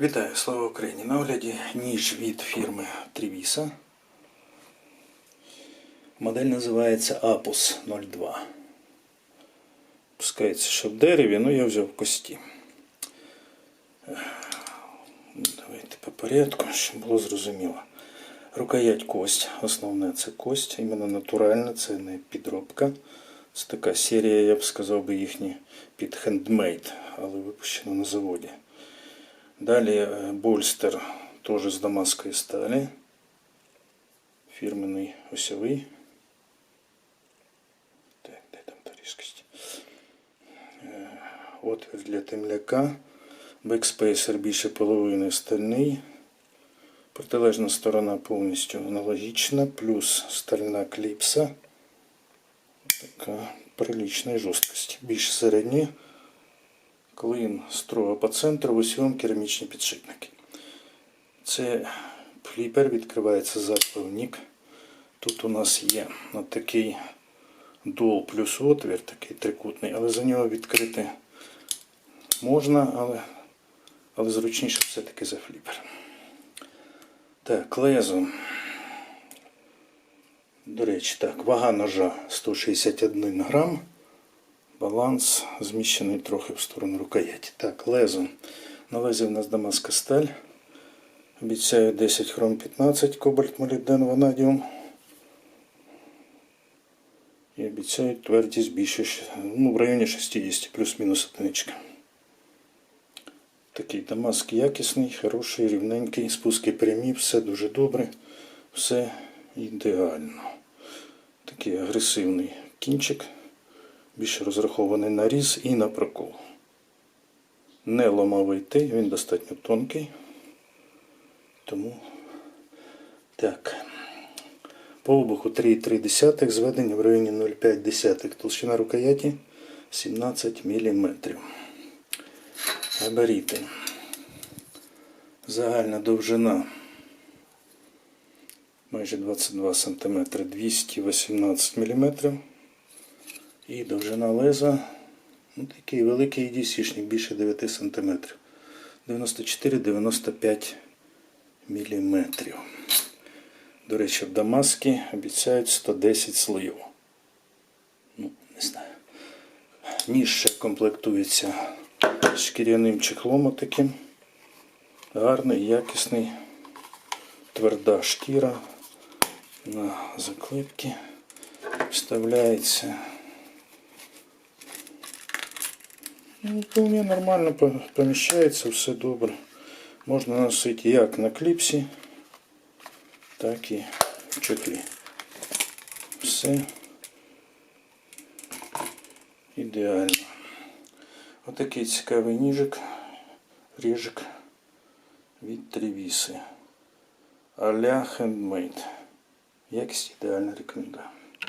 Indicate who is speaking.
Speaker 1: Вітаю, слава Україні! На огляді ніж від фірми Трівіса. Модель називається Apus 02. Пускається ще в дереві, але я взяв в кості. Давайте по порядку, щоб було зрозуміло. Рукоять кость. Основне це кость, іменно натуральна, це не підробка. Це така серія, я б сказав би їхні під хендмейд, але випущено на заводі. Далі е, больстер теж з дамаської сталі. Фірменний осьовий. Так, де там та різкость? Е, для темляка. Бекспейсер більше половини стальний. Протилежна сторона повністю аналогічна, плюс стальна кліпса. Така приличної жорсткості. Більш середня. Клин строго по центру, в усьому керамічні підшипники. Це фліпер, відкривається заплавник. Тут у нас є такий дол плюс отвір, такий трикутний, але за нього відкрити можна, але, але зручніше все-таки за фліпер. Так, лезо. До речі, так, вага ножа 161 грам. Баланс зміщений трохи в сторону рукояті. Так, лезо. На лезі в нас дамаска сталь. Обіцяю 10 хром 15 кобальт молібден ванадіум. І обіцяють твердість більше ну, в районі 60 плюс-мінус одиничка. Такий дамаск якісний, хороший, рівненький, спуски прямі, все дуже добре, все ідеально. Такий агресивний кінчик більше розрахований на різ і на прокол. Не ломовитий, він достатньо тонкий. Тому так. По обуху 3,3 зведення в районі 0,5 толщина рукояті 17 мм. Габаріти. Загальна довжина майже 22 см 218 мм. І довжина леза ну, такий великий дісішник, більше 9 см. 94-95 мм. До речі, в Дамаскі обіцяють 110 слоїв. Ну, не знаю. Ніж ще комплектується шкіряним чехлом таким. Гарний, якісний, тверда шкіра на заклепки вставляється. Ну, Вполне нормально по- поміщається, все добре. Можна носити як на кліпсі, так і в чехлі. Все ідеально. Отакий цікавий ніжик, ріжик від Трівіси. Аля хендмейд. Якість ідеально рекомендую.